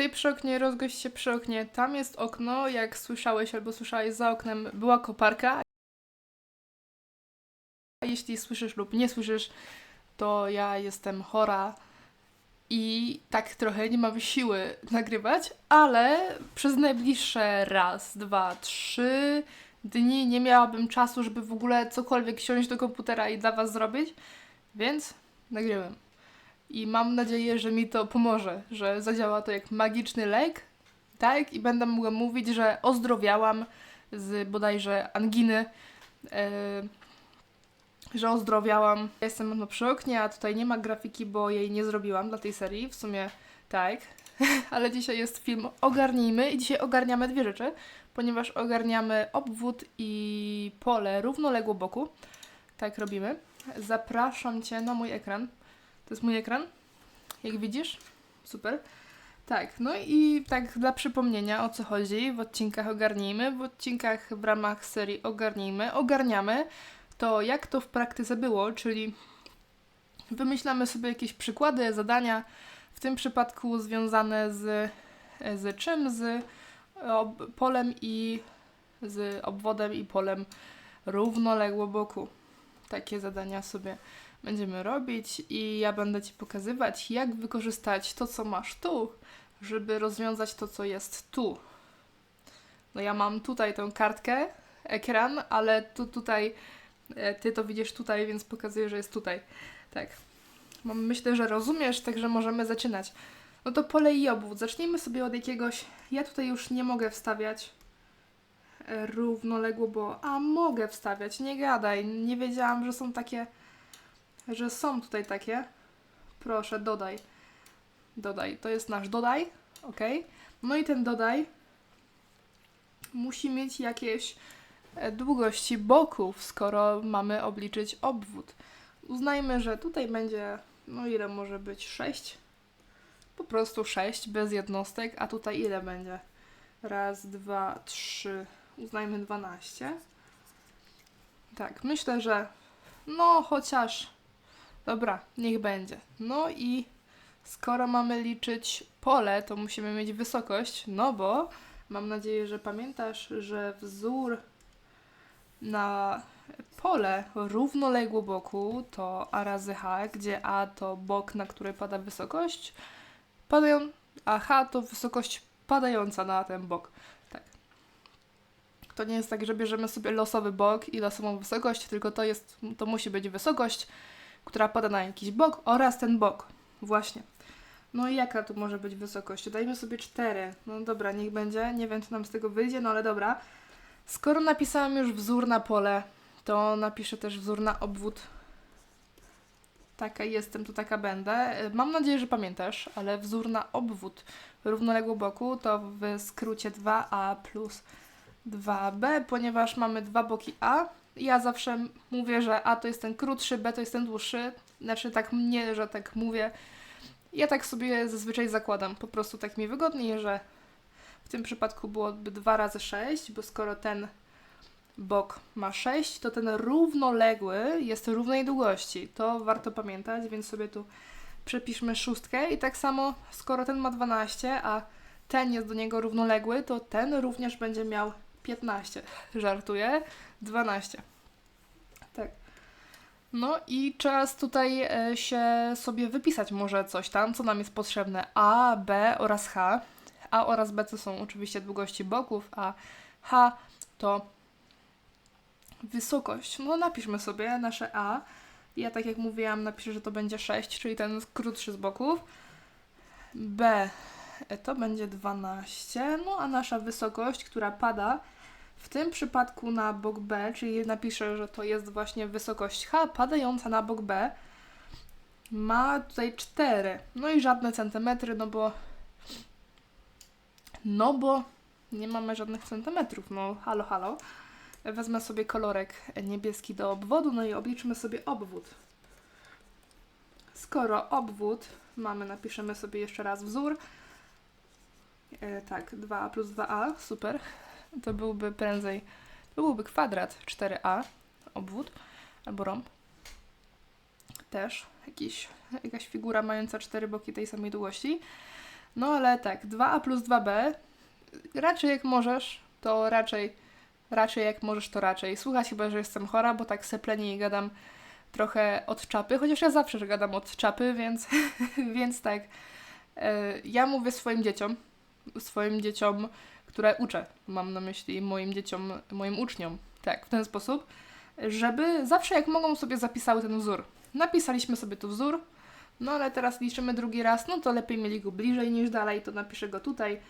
Witaj przy oknie, rozgość się przy oknie. Tam jest okno, jak słyszałeś albo słyszałeś za oknem, była koparka. Jeśli słyszysz lub nie słyszysz, to ja jestem chora i tak trochę nie mam siły nagrywać, ale przez najbliższe raz, dwa, trzy dni nie miałabym czasu, żeby w ogóle cokolwiek siąść do komputera i dla Was zrobić, więc nagrywam. I mam nadzieję, że mi to pomoże, że zadziała to jak magiczny lek, tak? I będę mogła mówić, że ozdrowiałam z bodajże anginy, e, że ozdrowiałam. Jestem no, przy oknie, a tutaj nie ma grafiki, bo jej nie zrobiłam dla tej serii. W sumie tak, ale dzisiaj jest film Ogarnijmy i dzisiaj ogarniamy dwie rzeczy, ponieważ ogarniamy obwód i pole równoległo boku. Tak robimy. Zapraszam Cię na mój ekran. To jest mój ekran, jak widzisz. Super. Tak, no i tak dla przypomnienia o co chodzi w odcinkach Ogarnijmy, w odcinkach w ramach serii Ogarnijmy, ogarniamy to jak to w praktyce było, czyli wymyślamy sobie jakieś przykłady, zadania, w tym przypadku związane z, z czym? Z ob, polem i z obwodem i polem równoległo boku. Takie zadania sobie będziemy robić i ja będę Ci pokazywać, jak wykorzystać to, co masz tu, żeby rozwiązać to, co jest tu. No ja mam tutaj tą kartkę, ekran, ale tu tutaj, e, Ty to widzisz tutaj, więc pokazuję, że jest tutaj. Tak. Myślę, że rozumiesz, także możemy zaczynać. No to pole i obwód. Zacznijmy sobie od jakiegoś... Ja tutaj już nie mogę wstawiać e, równoległo, bo... A, mogę wstawiać, nie gadaj. Nie wiedziałam, że są takie że są tutaj takie. Proszę, dodaj. Dodaj. To jest nasz dodaj. Ok. No i ten dodaj musi mieć jakieś e, długości boków, skoro mamy obliczyć obwód. Uznajmy, że tutaj będzie, no ile może być? 6? Po prostu 6 bez jednostek, a tutaj ile będzie? Raz, dwa, trzy. Uznajmy 12. Tak, myślę, że no chociaż Dobra, niech będzie. No i skoro mamy liczyć pole, to musimy mieć wysokość, no bo mam nadzieję, że pamiętasz, że wzór na pole równoległo boku to a razy h, gdzie a to bok, na który pada wysokość, padają, a h to wysokość padająca na ten bok. Tak. To nie jest tak, że bierzemy sobie losowy bok i losową wysokość, tylko to jest, to musi być wysokość, która pada na jakiś bok oraz ten bok. Właśnie. No i jaka tu może być wysokość? Dajmy sobie 4. No dobra, niech będzie. Nie wiem, co nam z tego wyjdzie, no ale dobra. Skoro napisałam już wzór na pole, to napiszę też wzór na obwód. Taka jestem, to taka będę. Mam nadzieję, że pamiętasz, ale wzór na obwód równoległo boku to w skrócie 2a plus 2b, ponieważ mamy dwa boki a, ja zawsze mówię, że A to jest ten krótszy, B to jest ten dłuższy. Znaczy tak nie, że tak mówię. Ja tak sobie zazwyczaj zakładam. Po prostu tak mi wygodniej, że w tym przypadku byłoby 2 razy 6, bo skoro ten bok ma 6, to ten równoległy jest równej długości. To warto pamiętać, więc sobie tu przepiszmy szóstkę i tak samo skoro ten ma 12, a ten jest do niego równoległy, to ten również będzie miał 15. Żartuję. 12. Tak. No i czas tutaj e, się sobie wypisać może coś tam, co nam jest potrzebne. A, B oraz H. A oraz B to są oczywiście długości boków, a H to wysokość. No napiszmy sobie nasze A. Ja tak jak mówiłam, napiszę, że to będzie 6, czyli ten krótszy z boków. B e, to będzie 12. No a nasza wysokość, która pada, w tym przypadku na bok B, czyli napiszę, że to jest właśnie wysokość H padająca na bok B, ma tutaj 4. No i żadne centymetry, no bo. No bo nie mamy żadnych centymetrów. No, halo, halo. Wezmę sobie kolorek niebieski do obwodu, no i obliczmy sobie obwód. Skoro obwód mamy, napiszemy sobie jeszcze raz wzór. E, tak, 2a plus 2a, super to byłby prędzej, byłby kwadrat 4a, obwód, albo rąb. Też jakiś, jakaś figura mająca cztery boki tej samej długości. No ale tak, 2a plus 2b, raczej jak możesz, to raczej, raczej jak możesz, to raczej. Słuchać chyba, że jestem chora, bo tak seplenie i gadam trochę od czapy, chociaż ja zawsze gadam od czapy, więc, więc tak. E, Ja mówię swoim dzieciom, swoim dzieciom, które uczę, mam na myśli moim dzieciom, moim uczniom, tak, w ten sposób, żeby zawsze jak mogą sobie zapisały ten wzór. Napisaliśmy sobie tu wzór, no ale teraz liczymy drugi raz, no to lepiej mieli go bliżej niż dalej, to napiszę go tutaj.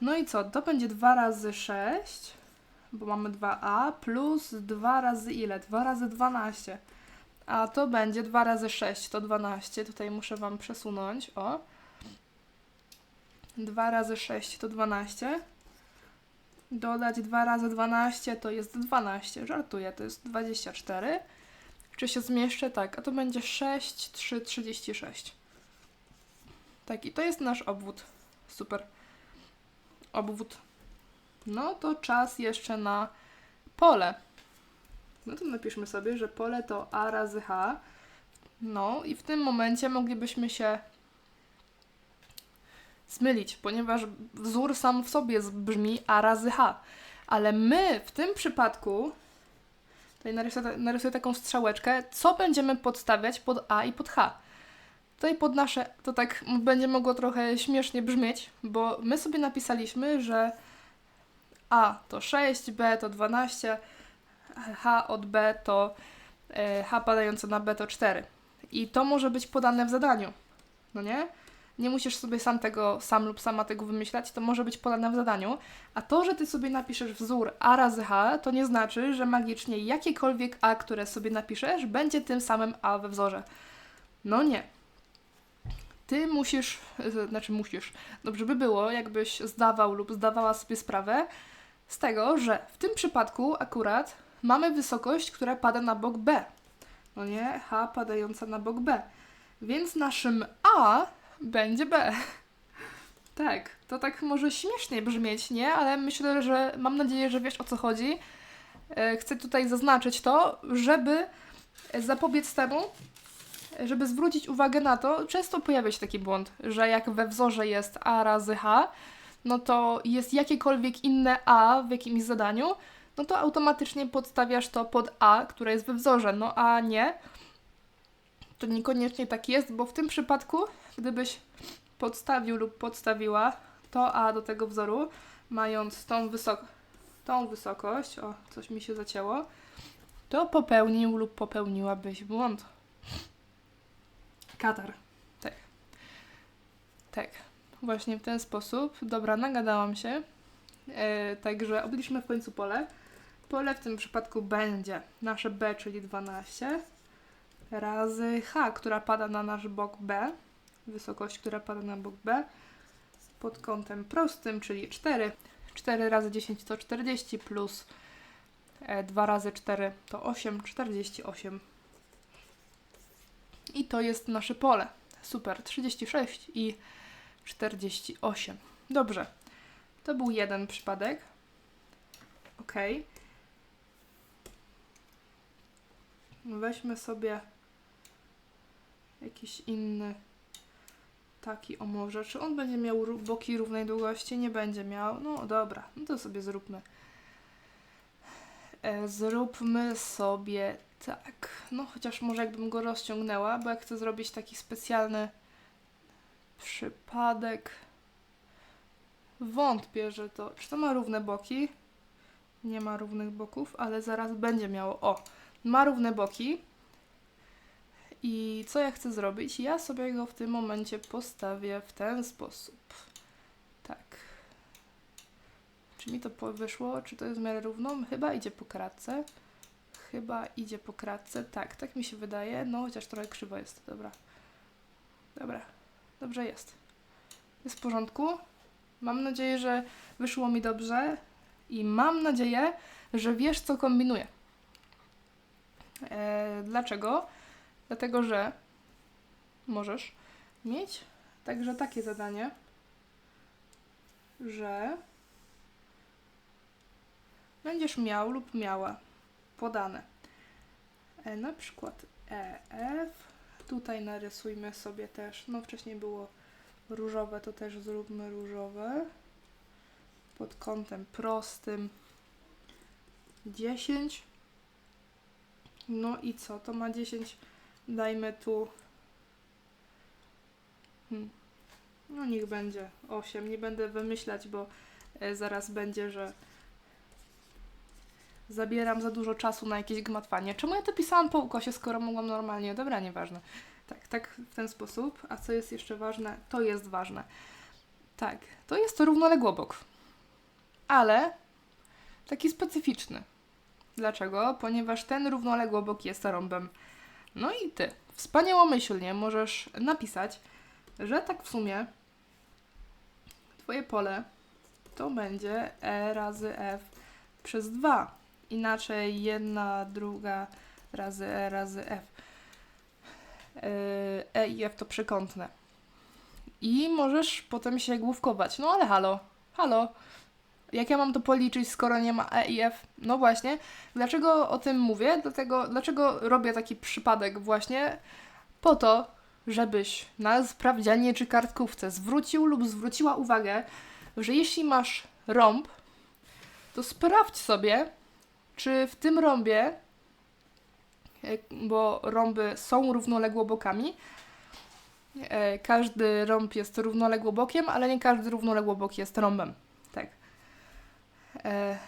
No i co, to będzie 2 razy 6, bo mamy 2a, plus 2 razy ile? 2 razy 12. A to będzie 2 razy 6, to 12. Tutaj muszę Wam przesunąć, o. 2 razy 6 to 12. Dodać 2 razy 12 to jest 12. Żartuję, to jest 24. Czy się zmieszczę? Tak, a to będzie 6, 3, 36. Tak, i to jest nasz obwód. Super. Obwód. No to czas jeszcze na pole. No to napiszmy sobie, że pole to A razy H. No i w tym momencie moglibyśmy się zmylić, ponieważ wzór sam w sobie brzmi A razy H. Ale my w tym przypadku, tutaj narysuję, narysuję taką strzałeczkę, co będziemy podstawiać pod A i pod H. Tutaj pod nasze, to tak będzie mogło trochę śmiesznie brzmieć, bo my sobie napisaliśmy, że A to 6, B to 12, H od B to e, H padające na B to 4. I to może być podane w zadaniu. No nie? Nie musisz sobie sam tego, sam lub sama tego wymyślać, to może być podane w zadaniu. A to, że ty sobie napiszesz wzór A razy H, to nie znaczy, że magicznie jakiekolwiek A, które sobie napiszesz, będzie tym samym A we wzorze. No nie. Ty musisz, znaczy musisz, dobrze by było, jakbyś zdawał lub zdawała sobie sprawę z tego, że w tym przypadku akurat mamy wysokość, która pada na bok B. No nie? H padająca na bok B. Więc naszym A będzie B. Tak, to tak może śmiesznie brzmieć, nie? Ale myślę, że mam nadzieję, że wiesz o co chodzi. E, Chcę tutaj zaznaczyć to, żeby zapobiec temu, żeby zwrócić uwagę na to, często pojawia się taki błąd, że jak we wzorze jest A razy H, no to jest jakiekolwiek inne A w jakimś zadaniu, no to automatycznie podstawiasz to pod A, które jest we wzorze. No a nie, to niekoniecznie tak jest, bo w tym przypadku, gdybyś podstawił lub podstawiła to A do tego wzoru, mając tą, wysok- tą wysokość, o, coś mi się zacięło, to popełnił lub popełniłabyś błąd. Katar. Tak. Tak. Właśnie w ten sposób. Dobra, nagadałam się. E, także obliczmy w końcu pole. Pole w tym przypadku będzie nasze B, czyli 12, razy H, która pada na nasz bok B, wysokość, która pada na bok B, pod kątem prostym, czyli 4. 4 razy 10 to 40, plus e, 2 razy 4 to 8, 48. I to jest nasze pole. Super, 36 i 48. Dobrze. To był jeden przypadek. Ok. Weźmy sobie jakiś inny taki o może. Czy on będzie miał boki równej długości? Nie będzie miał. No dobra, no to sobie zróbmy. E, zróbmy sobie tak. No chociaż może jakbym go rozciągnęła, bo jak chcę zrobić taki specjalny przypadek. Wątpię, że to. Czy to ma równe boki? Nie ma równych boków, ale zaraz będzie miało. O, ma równe boki. I co ja chcę zrobić? Ja sobie go w tym momencie postawię w ten sposób. Tak. Czy mi to wyszło? Czy to jest w miarę równo? Chyba idzie po kratce. Chyba idzie po kratce. Tak, tak mi się wydaje. No, chociaż trochę krzywo jest. Dobra. Dobra. Dobrze jest. Jest w porządku. Mam nadzieję, że wyszło mi dobrze i mam nadzieję, że wiesz, co kombinuję. E, dlaczego? Dlatego, że możesz mieć także takie zadanie, że będziesz miał lub miała podane e, na przykład EF. Tutaj narysujmy sobie też, no wcześniej było Różowe to też zróbmy różowe. Pod kątem prostym 10. No i co? To ma 10. Dajmy tu. Hmm. No niech będzie 8. Nie będę wymyślać, bo e, zaraz będzie, że zabieram za dużo czasu na jakieś gmatwanie. Czemu ja to pisałam po ukosie, skoro mogłam normalnie? Dobra, nieważne. Tak, tak w ten sposób. A co jest jeszcze ważne? To jest ważne. Tak, to jest to równoległobok. Ale taki specyficzny. Dlaczego? Ponieważ ten równoległobok jest rąbem. No i ty, wspaniałomyślnie możesz napisać, że tak w sumie twoje pole to będzie e razy f przez 2. Inaczej jedna, druga razy e razy f. E i F to przekątne. I możesz potem się główkować. No ale halo, halo. Jak ja mam to policzyć, skoro nie ma E i F? No właśnie. Dlaczego o tym mówię? Dlatego, dlaczego robię taki przypadek właśnie? Po to, żebyś na sprawdzianie czy kartkówce zwrócił lub zwróciła uwagę, że jeśli masz rąb, to sprawdź sobie, czy w tym rąbie bo rąby są równoległobokami. E, Każdy rąb jest równoległobokiem, ale nie każdy równoległobok jest rąbem. E,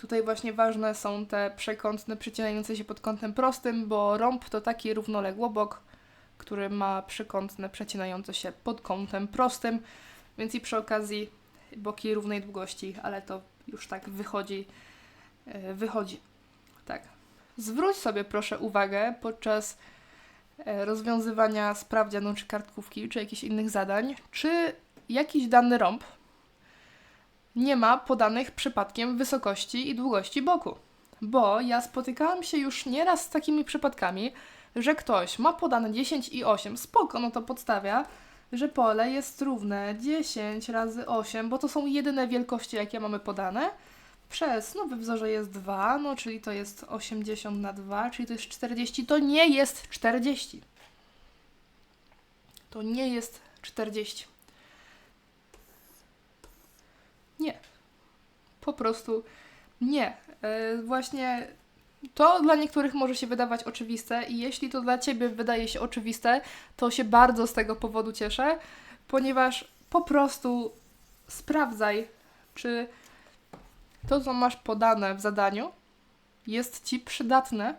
Tutaj właśnie ważne są te przekątne przecinające się pod kątem prostym, bo rąb to taki równoległobok, który ma przekątne przecinające się pod kątem prostym, więc i przy okazji boki równej długości, ale to już tak wychodzi, e, wychodzi. Tak. Zwróć sobie proszę uwagę podczas e, rozwiązywania sprawdzianu czy kartkówki, czy jakichś innych zadań, czy jakiś dany rąb nie ma podanych przypadkiem wysokości i długości boku. Bo ja spotykałam się już nieraz z takimi przypadkami, że ktoś ma podane 10 i 8, spoko, no to podstawia, że pole jest równe 10 razy 8, bo to są jedyne wielkości, jakie mamy podane, przez, no we wzorze jest 2, no czyli to jest 80 na 2, czyli to jest 40. To nie jest 40. To nie jest 40. Nie. Po prostu nie. E, właśnie to dla niektórych może się wydawać oczywiste i jeśli to dla Ciebie wydaje się oczywiste, to się bardzo z tego powodu cieszę, ponieważ po prostu sprawdzaj, czy to, co masz podane w zadaniu, jest ci przydatne,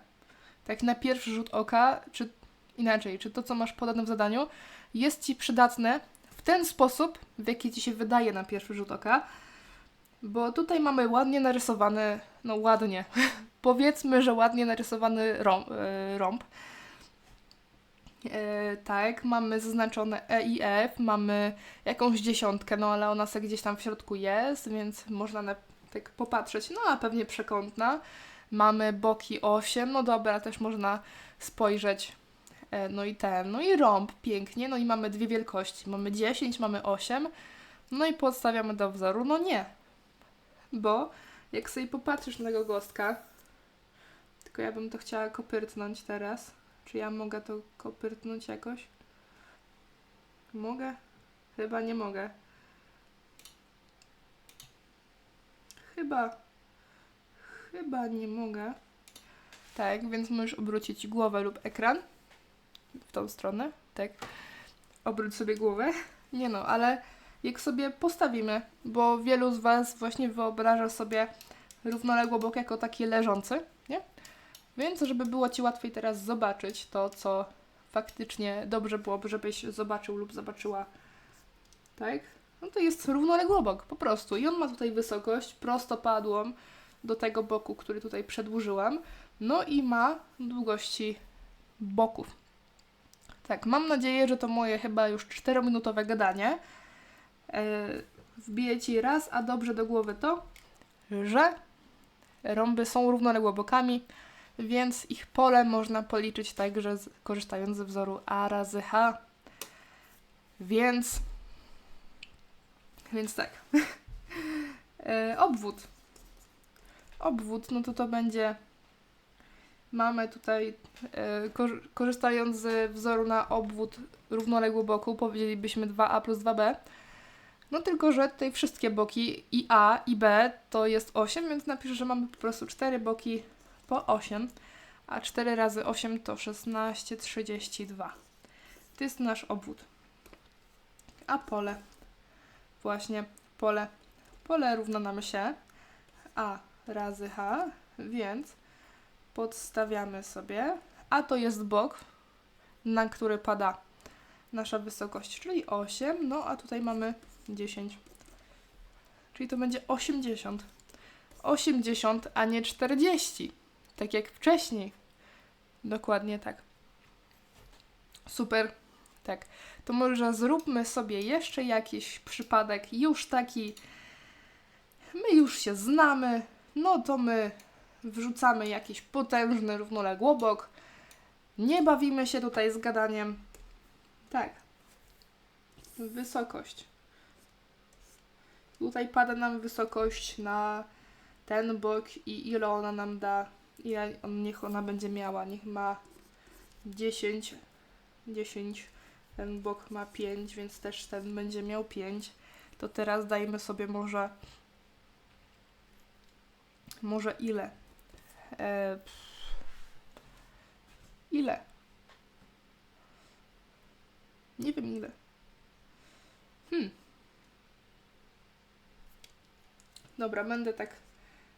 tak na pierwszy rzut oka, czy inaczej, czy to, co masz podane w zadaniu, jest ci przydatne w ten sposób, w jaki ci się wydaje na pierwszy rzut oka, bo tutaj mamy ładnie narysowany, no ładnie, powiedzmy, że ładnie narysowany rąb. E, rąb. E, tak, mamy zaznaczone E i F, mamy jakąś dziesiątkę, no ale ona sobie gdzieś tam w środku jest, więc można na, tak popatrzeć, no a pewnie przekątna. Mamy boki 8, no dobra, też można spojrzeć. E, no i ten, no i rąb, pięknie, no i mamy dwie wielkości, mamy 10, mamy 8, no i podstawiamy do wzoru, no nie. Bo jak sobie popatrzysz na tego gostka, tylko ja bym to chciała kopyrtnąć teraz. Czy ja mogę to kopyrtnąć jakoś? Mogę? Chyba nie mogę. Chyba. Chyba nie mogę. Tak, więc możesz obrócić głowę lub ekran w tą stronę. Tak. Obróć sobie głowę. Nie no, ale jak sobie postawimy, bo wielu z Was właśnie wyobraża sobie równoległobok jako taki leżący, nie? Więc żeby było Ci łatwiej teraz zobaczyć to, co faktycznie dobrze byłoby, żebyś zobaczył lub zobaczyła, tak? No to jest równoległobok, po prostu. I on ma tutaj wysokość prostopadłą do tego boku, który tutaj przedłużyłam. No i ma długości boków. Tak, mam nadzieję, że to moje chyba już 4-minutowe gadanie wbije Ci raz, a dobrze do głowy to, że rąby są równoległobokami, więc ich pole można policzyć także z, korzystając ze wzoru A razy H. Więc, więc tak. e, obwód. Obwód, no to to będzie mamy tutaj, e, kor- korzystając z wzoru na obwód równoległy boku, powiedzielibyśmy 2a plus 2b. No tylko, że tutaj wszystkie boki i a i b to jest 8, więc napiszę, że mamy po prostu 4 boki po 8, a 4 razy 8 to 16, 32. To jest nasz obwód. A pole, właśnie pole. Pole równa nam się a razy h, więc podstawiamy sobie, a to jest bok, na który pada nasza wysokość, czyli 8, no a tutaj mamy 10. Czyli to będzie 80. 80, a nie 40. Tak jak wcześniej. Dokładnie tak. Super. Tak. To może zróbmy sobie jeszcze jakiś przypadek, już taki. My już się znamy. No to my wrzucamy jakiś potężny równoległobok. Nie bawimy się tutaj z gadaniem. Tak. Wysokość. Tutaj pada nam wysokość na ten bok i ile ona nam da, ile on, niech ona będzie miała. Niech ma 10, 10, ten bok ma 5, więc też ten będzie miał 5. To teraz dajmy sobie może, może ile? E, ile? Nie wiem ile. Hmm. Dobra, będę tak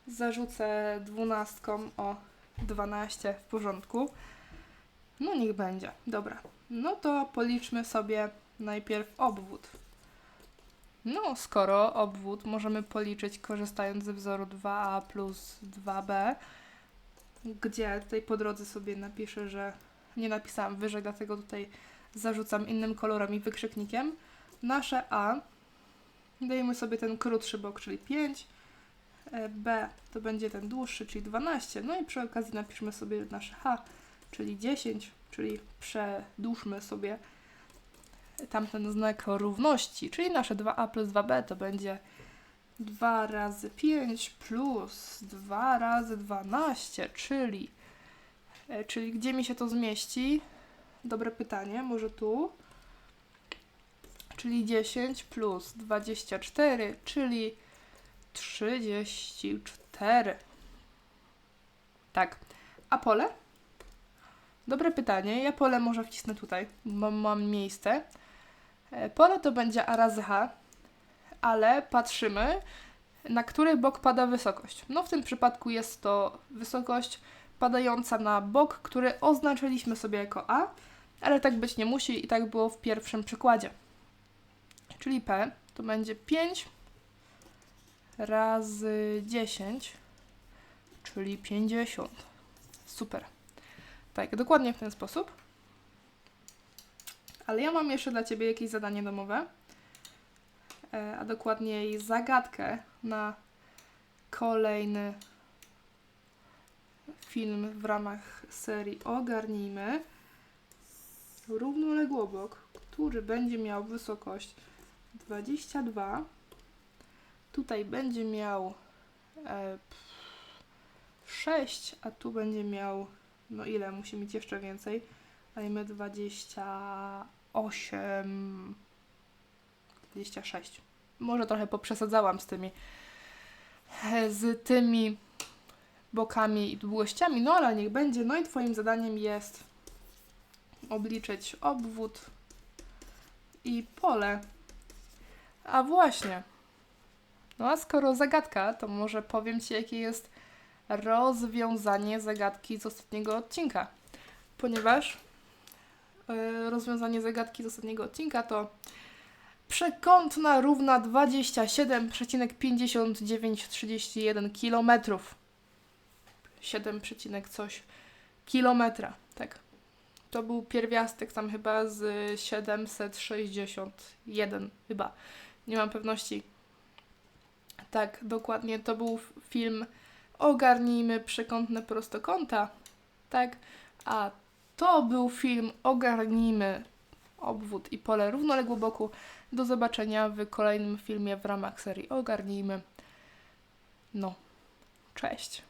zarzucę dwunastką o 12 w porządku. No niech będzie. Dobra. No to policzmy sobie najpierw obwód. No, skoro obwód możemy policzyć korzystając ze wzoru 2a plus 2b, gdzie tutaj po drodze sobie napiszę, że nie napisałam wyżej, dlatego tutaj zarzucam innym kolorem i wykrzyknikiem. Nasze a dajemy sobie ten krótszy bok, czyli 5, e, b to będzie ten dłuższy, czyli 12, no i przy okazji napiszmy sobie nasze h, czyli 10, czyli przedłużmy sobie tamten znak równości, czyli nasze 2a plus 2b to będzie 2 razy 5 plus 2 razy 12, czyli, e, czyli gdzie mi się to zmieści? Dobre pytanie, może tu? Czyli 10 plus 24, czyli 34. Tak. A pole? Dobre pytanie. Ja pole może wcisnę tutaj, bo mam miejsce. E, Pole to będzie A razy H, ale patrzymy, na który bok pada wysokość. No w tym przypadku jest to wysokość padająca na bok, który oznaczyliśmy sobie jako A, ale tak być nie musi i tak było w pierwszym przykładzie. Czyli P to będzie 5 razy 10, czyli 50. Super. Tak, dokładnie w ten sposób. Ale ja mam jeszcze dla Ciebie jakieś zadanie domowe, e, a dokładniej zagadkę na kolejny film w ramach serii Ogarnijmy równoległobok, który będzie miał wysokość 22. Tutaj będzie miał e, pff, 6, a tu będzie miał, no ile, musi mieć jeszcze więcej. Dajmy 28, 26. Może trochę poprzesadzałam z tymi, e, z tymi bokami i długościami, no ale niech będzie. No i Twoim zadaniem jest obliczyć obwód i pole. A właśnie. No a skoro zagadka, to może powiem Ci, jakie jest rozwiązanie zagadki z ostatniego odcinka. Ponieważ e, rozwiązanie zagadki z ostatniego odcinka to przekątna równa 27,5931 km. 7, coś kilometra, tak. To był pierwiastek tam chyba z 761 chyba. Nie mam pewności. Tak, dokładnie. To był film Ogarnijmy przekątne prostokąta. Tak, a to był film Ogarnijmy obwód i pole równoległe boku. Do zobaczenia w kolejnym filmie w ramach serii Ogarnijmy. No, cześć.